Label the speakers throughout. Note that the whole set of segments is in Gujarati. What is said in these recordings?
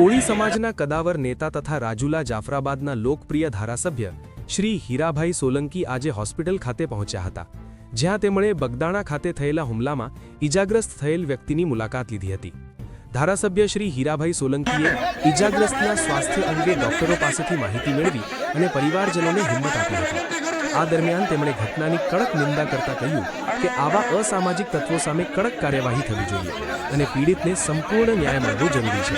Speaker 1: કોળી સમાજના કદાવર નેતા તથા રાજુલા જાફરાબાદના લોકપ્રિય ધારાસભ્ય શ્રી હીરાભાઈ સોલંકી આજે હોસ્પિટલ ખાતે પહોંચ્યા હતા, જ્યાં તેમણે બગદાણા ખાતે થયેલા હુમલામાં ઈજાગ્રસ્ત થયેલ વ્યક્તિની મુલાકાત લીધી હતી. ધારાસભ્ય શ્રી હીરાભાઈ સોલંકીએ ઇજાગ્રસ્તના સ્વાસ્થ્ય અંગે ડોક્ટરો પાસેથી માહિતી મેળવી અને પરિવારજનોને હિંમત આપી હતી. આ દરમિયાન તેમણે ઘટનાની કડક નિંદા કરતા કહ્યું કે આવા અસામાજિક તત્વો સામે કડક કાર્યવાહી થવી જોઈએ અને પીડિતને સંપૂર્ણ ન્યાય મળવો જરૂરી છે.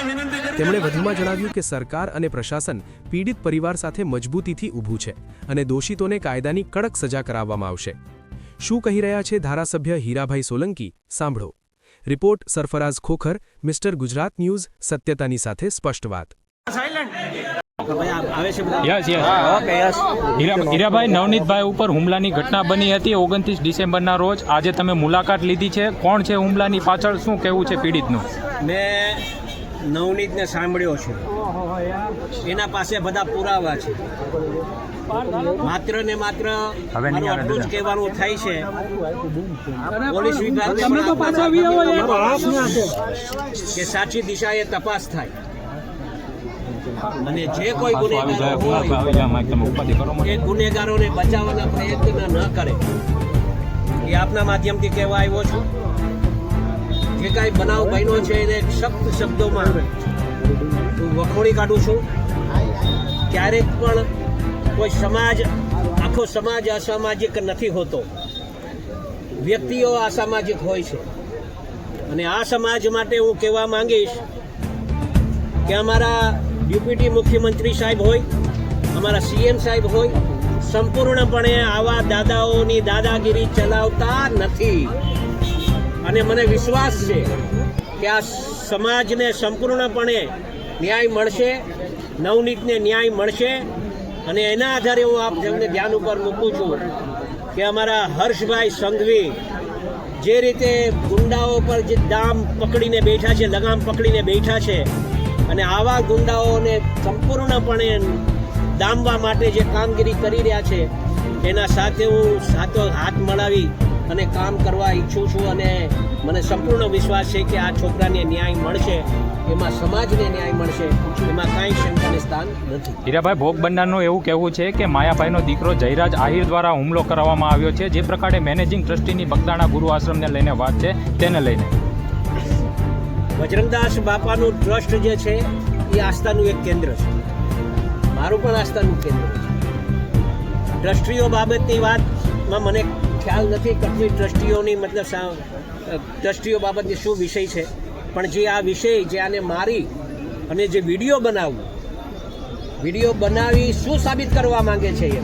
Speaker 1: તેમણે વધુમાં જણાવ્યું કે સરકાર અને પ્રશાસન પીડિત પરિવાર સાથે મજબૂતીથી ઊભું છે અને દોષિતોને કાયદાની કડક સજા કરાવવામાં આવશે. શું કહી રહ્યા છે ધારાસભ્ય હીરાભાઈ સોલંકી? સાંભળો. Report Sarfaraz Khokhar, mister Gujarat news, સત્યતાની સાથે સ્પષ્ટ વાત.
Speaker 2: યસ યસ હીરા- હીરાભાઈ નવનીતભાઈ ઉપર હુમલાની ઘટના બની હતી ઓગણત્રીસ ડિસેમ્બરના રોજ. આજે તમે મુલાકાત લીધી છે. કોણ છે હુમલાની પાછળ? શું કહેવું છે પીડિતનું?
Speaker 3: મેં નવનીતને સાંભળ્યો છે. એના પાસે બધા પુરાવા છે. માત્ર ને માત્ર
Speaker 2: હવે
Speaker 3: જ કહેવાનું થાય છે. પોલીસ વિભાગ કે સાચી દિશાએ તપાસ થાય. અને જે કોઈ ગુનેગારો હોય એ ગુનેગારોને બચાવવાના પ્રયત્ન ન કરે. એ આપના માધ્યમથી કહેવા આવ્યો છું. જે કાંઈ બનાવ બન્યો છે એને સખ્ત શબ્દોમાં હું વખોડી કાઢું છું. ક્યારેક પણ કોઈ સમાજ આખો સમાજ અસામાજિક નથી હોતો. વ્યક્તિઓ અસામાજિક હોય છે. અને આ સમાજ માટે હું કહેવા માંગીશ કે અમારા ડેપ્યુટી મુખ્યમંત્રી સાહેબ હોય, અમારા સીએમ સાહેબ હોય, સંપૂર્ણપણે આવા દાદાઓની દાદાગીરી ચલાવતા નથી. અને મને વિશ્વાસ છે કે આ સમાજને સંપૂર્ણપણે ન્યાય મળશે, નવનીતને ન્યાય મળશે, અને એના આધારે હું આપ જેમને ધ્યાન ઉપર મૂકું છું કે અમારા હર્ષભાઈ સંઘવી જે રીતે ગુંડાઓ પર જે દામ પકડીને બેઠા છે, લગામ પકડીને બેઠા છે અને આવા ગુંડાઓને સંપૂર્ણપણે દામવા માટે જે કામગીરી કરી રહ્યા છે, એના સાથે હું સાતો હાથ મળાવી અને કામ કરવા ઈચ્છું છું અને મને સંપૂર્ણ વિશ્વાસ છે કે આ છોકરાને ન્યાય મળશે, એમાં સમાજને ન્યાય મળશે, એમાં કાંઈ શંકાને સ્થાન નથી.
Speaker 2: હીરાભાઈ, ભોગ બનનારનું એવું કહેવું છે કે માયાભાઈનો દીકરો જયરાજ આહિર દ્વારા હુમલો કરવામાં આવ્યો છે, જે પ્રકારે મેનેજિંગ ટ્રસ્ટીની બગદાણા ગુરુ આશ્રમને લઈને વાત છે, તેને લઈને.
Speaker 3: બજરંગદાસ બાપાનું ટ્રસ્ટ જે છે, એ આસ્થાનું એક કેન્દ્ર છે. મારું પણ આસ્થાનું કેન્દ્ર છે. ટ્રસ્ટીઓ બાબતની વાતમાં મને ખ્યાલ નથી કેટલી ટ્રસ્ટીઓની મતલબ ટ્રસ્ટીઓ બાબતની શું વિષય છે. પણ જે આ વિષય જે આને મારી અને જે વીડિયો બનાવવું વીડિયો બનાવી શું સાબિત કરવા માંગે છે એ?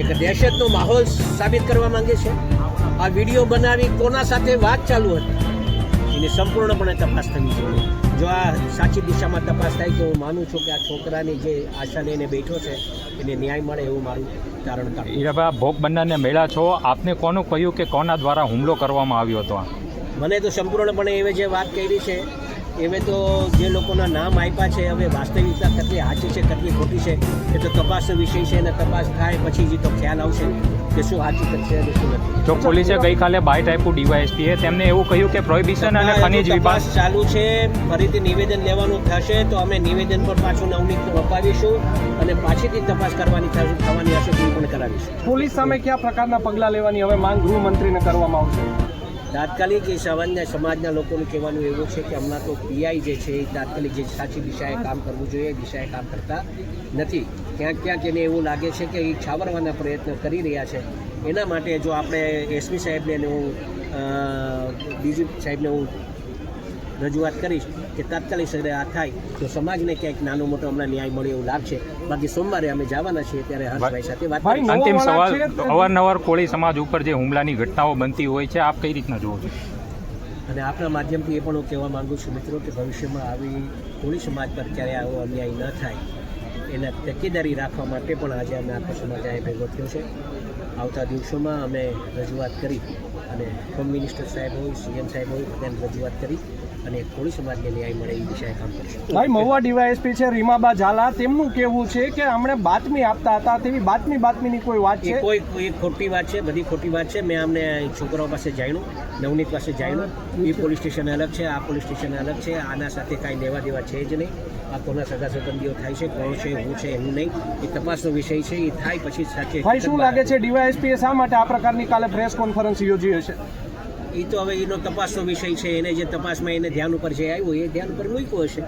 Speaker 3: એક દહેશતનો માહોલ સાબિત કરવા માંગે છે. આ વીડિયો બનાવી કોના સાથે વાત ચાલુ હતી? એની સંપૂર્ણપણે તપાસ થવી જોઈએ. જો આ સાચી દિશામાં તપાસ થાય તો હું માનું છું કે આ છોકરાની જે આશા લઈને બેઠો છે એને ન્યાય મળે એવું મારું તારણ કાઢું
Speaker 2: હીરાભાઈ ભોગ બનનારને મેળા છો. આપને કોનું કહ્યું કે કોના દ્વારા હુમલો કરવામાં આવ્યો હતો
Speaker 3: મને તો સંપૂર્ણપણે એવી જે વાત કરી છે એવે તો જે લોકોના નામ આપ્યા છે હવે વાસ્તવિકતા કેટલી સાચી છે કેટલી ખોટી છે એ તો તપાસનો વિષય છે અને તપાસ થાય પછી જ તો ખ્યાલ આવશે કે શું સાચી છે અને શું નથી.
Speaker 2: જો પોલીસે ગઈકાલે બાઇટ આપ્યું ડીવાયએસપીએ તેમને એવું કહ્યું કે પ્રોહિબિશન અને ખનિજ
Speaker 3: તપાસ
Speaker 2: વિભાગ
Speaker 3: ચાલુ છે ફરીથી નિવેદન લેવાનું થશે તો અમે નિવેદન પર પાછું નવનીત અપાવીશું અને પાછીથી તપાસ કરવાની થશે- થવાની હશે તે પણ કરાવીશું.
Speaker 4: પોલીસ સામે કયા પ્રકારના પગલાં લેવાની હવે માંગ ગૃહમંત્રીને કરવામાં આવશે?
Speaker 3: તાત્કાલિક એ સામાન્ય સમાજના લોકોનું કહેવાનું એવું છે કે હમણાં તો પીઆઈ જે છે એ તાત્કાલિક જે સાચી દિશાએ કામ કરવું જોઈએ દિશાએ કામ કરતા નથી. ક્યાંક ક્યાંક એને એવું લાગે છે કે એ છાવરવાના પ્રયત્ન કરી રહ્યા છે. એના માટે જો આપણે એસપી સાહેબને હું બીજી સાહેબને હું રજૂઆત કરીશ કે તાત્કાલિક સરે આ થાય તો સમાજને ક્યાંક નાનો મોટો હમણાં ન્યાય મળે એવું લાગશે. બાકી સોમવારે અમે જવાના છીએ ત્યારે હર્ષભાઈ સાથે વાત
Speaker 2: અંતિમ સવાલ અવારનવાર કોળી સમાજ ઉપર જે હુમલાની ઘટનાઓ બનતી હોય છે આપ કઈ રીતના જુઓ છો?
Speaker 3: અને આપણા માધ્યમથી એ પણ હું કહેવા માંગુ છું મિત્રો કે ભવિષ્યમાં આવી કોળી સમાજ પર ક્યારે આવો અન્યાય ન થાય એના તકેદારી રાખવા માટે પણ આજે અમે આખો સમાજ આ ભેગો થયો છે. આવતા દિવસોમાં અમે રજૂઆત કરી અને હોમ મિનિસ્ટર સાહેબ હોય સીએમ સાહેબ હોય બધાને રજૂઆત કરી અને કોળી સમાજને ન્યાય મળે એ દિશાએ કામ કરશું.
Speaker 4: ભાઈ મહુવા ડીવાયએસપી છે રીમાબા ઝાલા. તેમનું કહેવું છે કે અમને બાતમી આપતા હતા તેવી બાતમી બાતમીની કોઈ વાત છે?
Speaker 3: કોઈ કોઈ ખોટી વાત છે બધી ખોટી વાત છે. મેં અમને છોકરાઓ પાસે જાણ્યું નવનીત પાસે જાણ્યું. એ પોલીસ સ્ટેશન અલગ છે આ પોલીસ સ્ટેશન અલગ છે. આના સાથે કાંઈ લેવા દેવા છે જ નહીં. આ કોના સગા સંબંધીઓ થાય છે કોણ છે હું છે એનું નહીં. એ તપાસનો વિષય છે એ થાય પછી સાચે
Speaker 4: ભાઈ શું લાગે છે ડીવાયએસપીએ શા માટે આ પ્રકારની કાલે પ્રેસ કોન્ફરન્સ યોજી હશે
Speaker 3: એ તો હવે એનો તપાસનો વિષય છે. એને જે તપાસમાં એને ધ્યાન ઉપર જે આવ્યું એ ધ્યાન ઉપર મૂક્યું હશે.